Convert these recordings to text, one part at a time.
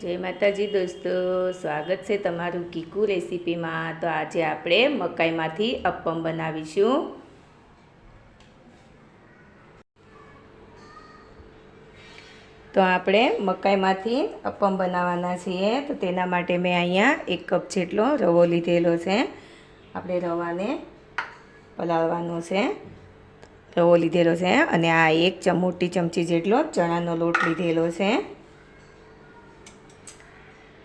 જય માતાજી દોસ્તો, સ્વાગત છે તમારું કીકુ રેસીપીમાં. તો આજે આપણે મકાઈમાંથી અપ્પમ બનાવીશું. તો આપણે મકાઈમાંથી અપ્પમ બનાવવાના છીએ. તો તેના માટે મેં અહીંયા એક કપ જેટલો રવો લીધેલો છે. આપણે રવાને પલાળવાનો છે. રવો લીધેલો છે અને આ એક ચમોટી ચમચી જેટલો ચણાનો લોટ લીધેલો છે.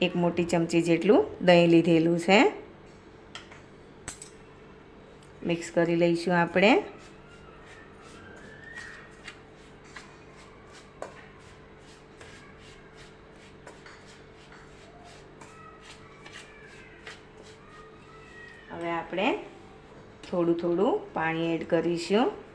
એક મોટી ચમચી જેટલું દહીં લીધેલું છે. મિક્સ કરી લઈશું આપણે. હવે આપણે થોડું થોડું પાણી એડ કરીશું.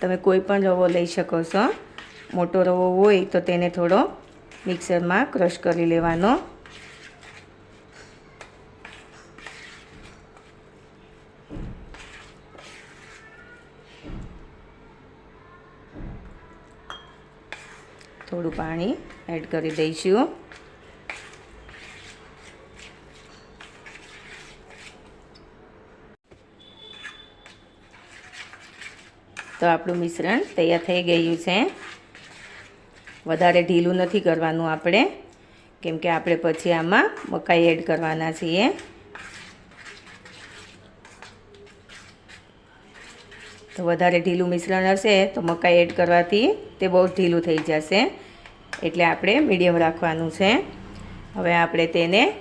તમે કોઈ પણ રવો લઈ શકો છો. મોટો રવો હોય તો તેને થોડો મિક્સરમાં ક્રશ કરી લેવાનો. થોડું પાણી એડ કરી દઈશું. તો આપણું મિશ્રણ તૈયાર થઈ ગયું છે. વધારે ઢીલું નથી કરવાનું આપણે, કેમ કે આપણે પછી આમાં મકાઈ એડ કરવાના છીએ. તો વધારે ઢીલું મિશ્રણ હશે તો મકાઈ એડ કરવાથી તે બહુ ઢીલું થઈ જશે. એટલે આપણે મીડિયમ રાખવાનું છે. હવે આપણે તેને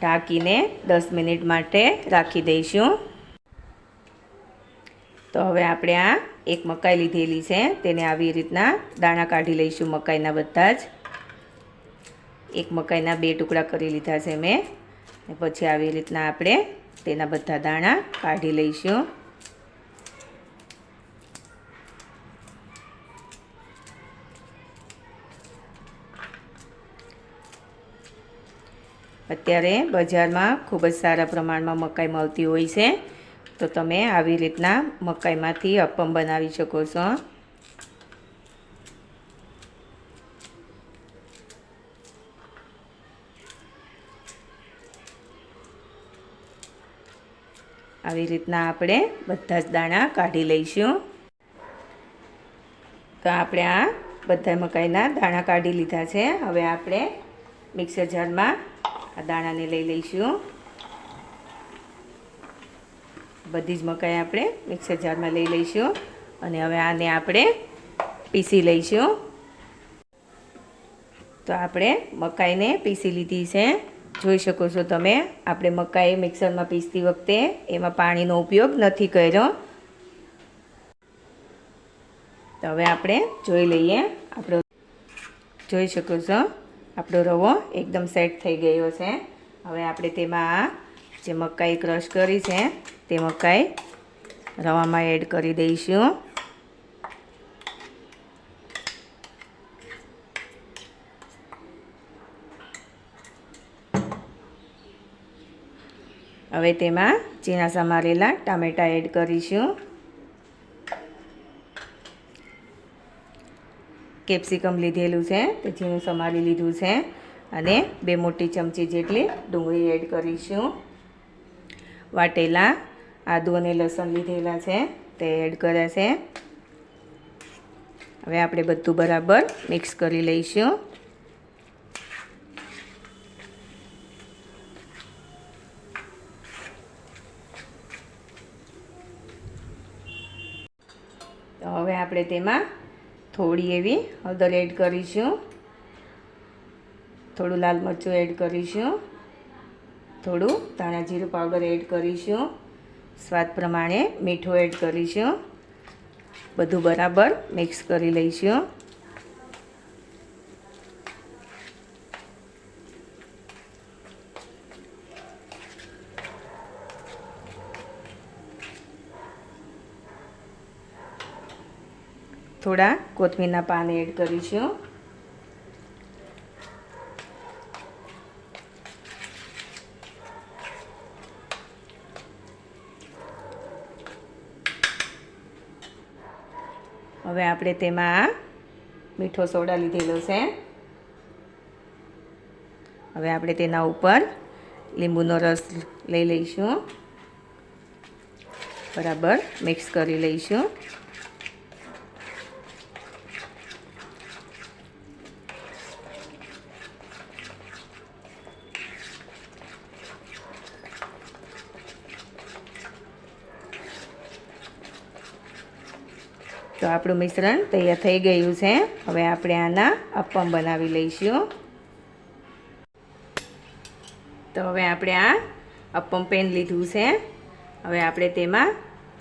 ઢાંકીને દસ મિનિટ માટે રાખી દઈશું. તો હવે આપણે આ એક મકાઈ લીધેલી છે. તેને આવી રીતના દાણા કાઢી લઈશું મકાઈના બધા જ. એક મકાઈના બે ટુકડા કરી લીધા છે મેં. પછી આવી રીતના આપણે તેના બધા દાણા કાઢી લઈશું. અત્યારે બજારમાં ખૂબ જ સારા પ્રમાણમાં મકાઈ મળતી હોય છે. તો તમે આવી રીતના મકાઈમાંથી અપમ બનાવી શકો છો. આવી રીતના આપણે બધા જ દાણા કાઢી લઈશું. તો આપણે આ બધા મકાઈના દાણા કાઢી લીધા છે. હવે આપણે મિક્સર જારમાં આ દાણાને લઈ લઈશું. બધી જ મકાઈ આપણે મિક્સર જારમાં લઈ લઈશું. અને હવે આને આપણે પીસી લઈશું. તો આપણે મકાઈને પીસી લીધી છે. જોઈ શકો છો તમે, આપણે મકાઈ મિક્સરમાં પીસતી વખતે એમાં પાણીનો ઉપયોગ નથી કર્યો. તો હવે આપણે જોઈ લઈએ, આપણો જોઈ શકો છો, આપણો રવો એકદમ સેટ થઈ ગયો છે. હવે આપણે તેમાં જે મકાઈ ક્રશ કરી છે તે મકાઈ રવામાં એડ કરી દઈશું. હવે તેમાં ઝીણા સમારેલા ટામેટાં એડ કરીશું. કેપ્સિકમ લીધેલું છે, તે ઝીણું સમારી લીધું છે અને બે મોટી ચમચી જેટલી ડુંગળી એડ કરીશું. વાટેલા આદુ અને લસણ લીધેલા છે, તે એડ કર્યા છે. હવે આપણે બધું બરાબર મિક્સ કરી લઈશું. તો હવે આપણે તેમાં થોડી એવી હળદર એડ કરીશું. થોડું લાલ મરચું એડ કરીશું. થોડું ધાણા જીરું પાવડર એડ કરીશું. સ્વાદ પ્રમાણે મીઠું એડ કરીશું બધું બરાબર મિક્સ કરી લઈશું થોડા કોથમીરના પાન એડ કરીશું હવે આપણે તેમાં મીઠો સોડા લીધેલો છે. હવે આપણે તેના ઉપર લીંબુનો રસ લઈ લઈશું. બરાબર, મિક્સ કરી લઈશું. તો આપણું મિશ્રણ તૈયાર થઈ ગયું છે. હવે આપણે આના અપમ બનાવી લઈશું. તો હવે આપણે આ અપમ પેન લીધું છે. હવે આપણે તેમાં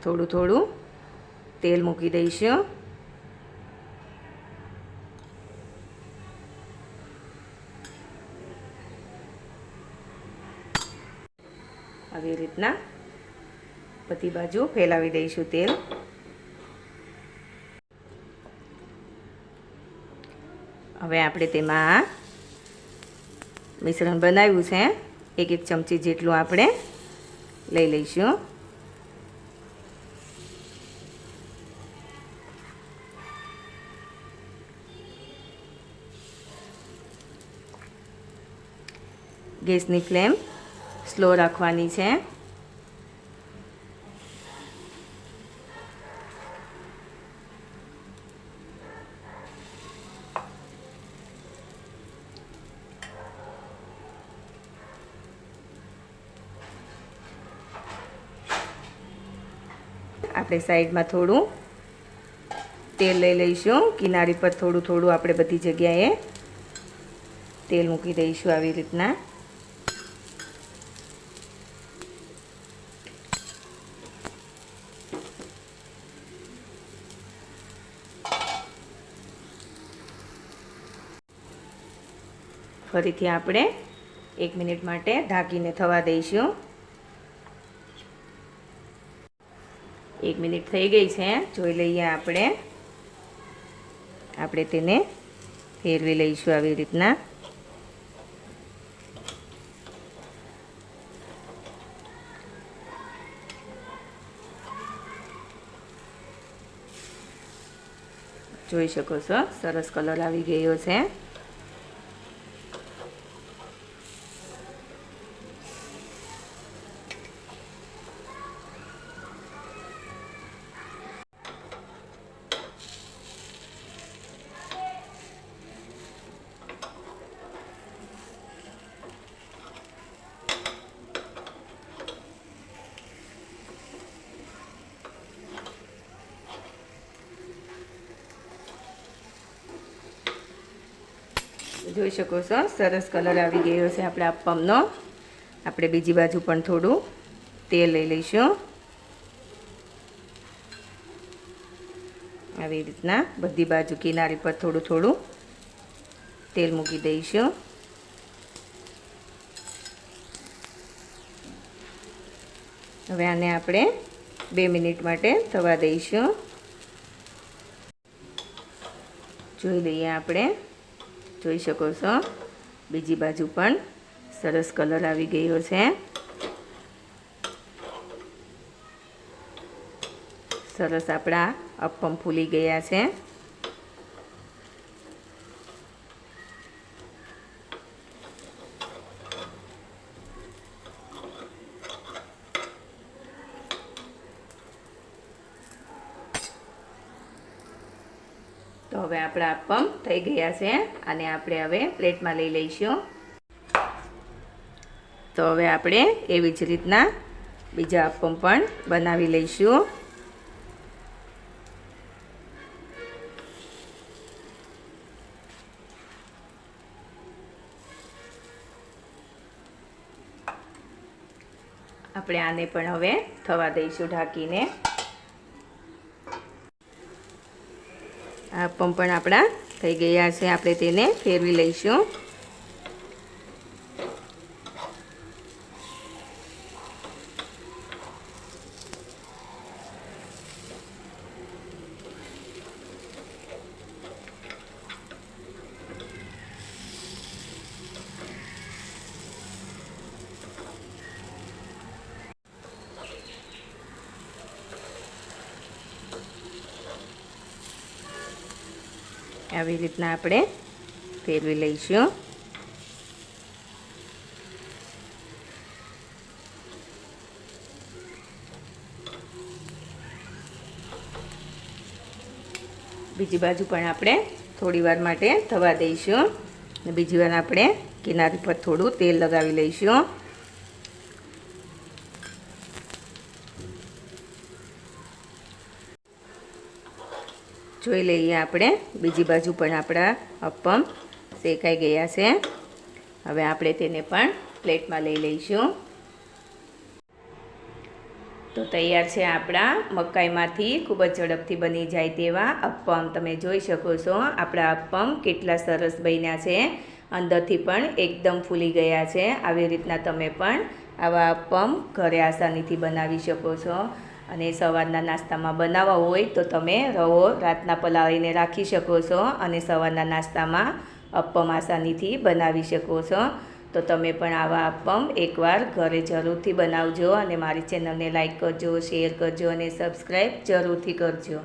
થોડું થોડું તેલ મૂકી દઈશું. આવી રીતના બધી બાજુ ફેલાવી દઈશું તેલ. હવે આપણે તેમાં મિશ્રણ બનાવ્યું છે. એક એક ચમચી જેટલું આપણે લઈ લઈશું. ગેસની ફ્લેમ સ્લો રાખવાની છે. આપણે સાઈડમાં થોડું તેલ લઈ લઈશું. કિનારી પર થોડું થોડું આપણે બધી જગ્યાએ તેલ મૂકી દઈશું આવી રીતના. ફરીથી આપણે એક મિનિટ માટે ઢાંકીને થવા દઈશું. એક મિનિટ થઈ ગઈ છે. જોઈ લઈએ આપણે. આપણે તેને ફેરવી લઈશું આવી રીતના. જોઈ શકો છો, સરસ કલર આવી ગયો છે. જોઈ શકો છો. સરસ કલર આવી ગયો છે આપણે અપમનો આપણે બીજી બાજુ પણ થોડું તેલ લઈ લઈશું. આવી રીતના બધી બાજુ કિનારી પર થોડું થોડું તેલ મૂકી દઈશું. હવે આને આપણે બે મિનિટ માટે થવા દઈશું. જોઈ લઈએ આપણે. જોઈ શકો છો. બીજી બાજુ પણ સરસ કલર આવી ગયો છે. સરસ આપણા અપમ ફૂલી ગયા છે. તો હવે આપણા અપમ થઈ ગયા છે અને આપણે હવે પ્લેટમાં લઈ લઈશું. તો હવે આપણે એવી જ રીતના બીજા અપમ પણ બનાવી લઈશું. આપણે આને પણ હવે થવા દઈશું ઢાંકીને. આ પંપ પણ આપણા થઈ ગયા છે. આપણે તેને ફેરવી લઈશું. આવી રીતના આપણે ફેરવી લઈશું. બીજી બાજુ પણ આપણે થોડી વાર માટે થવા દઈશું. બીજી વાર આપણે કિનારી પર થોડું તેલ લગાવી લઈશું. જોઈ લઈએ આપણે. બીજી બાજુ પણ આપણા અપમ શેકાઈ ગયા છે. હવે આપણે તેને પણ પ્લેટમાં લઈ લઈશું. તો તૈયાર છે આપણા મકાઈમાંથી. ખૂબ જ ઝડપથી બની જાય તેવા અપ્પમ. તમે જોઈ શકો છો આપણા અપ્પમ કેટલા સરસ બન્યા છે. અંદરથી પણ એકદમ ફૂલી ગયા છે. આવી રીતના તમે પણ આવા અપ્પમ ઘરે આસાનીથી બનાવી શકો છો. અને સવારના નાસ્તામાં બનાવવા હોય તો તમે રવો રાતના પલાળીને રાખી શકો છો અને સવારના નાસ્તામાં અપ્પમ આસાનીથી બનાવી શકો છો. તો તમે પણ આવા અપ્પમ એકવાર ઘરે જરૂરથી બનાવજો અને મારી ચેનલને લાઈક કરજો, શેર કરજો અને સબસ્ક્રાઈબ જરૂરથી કરજો.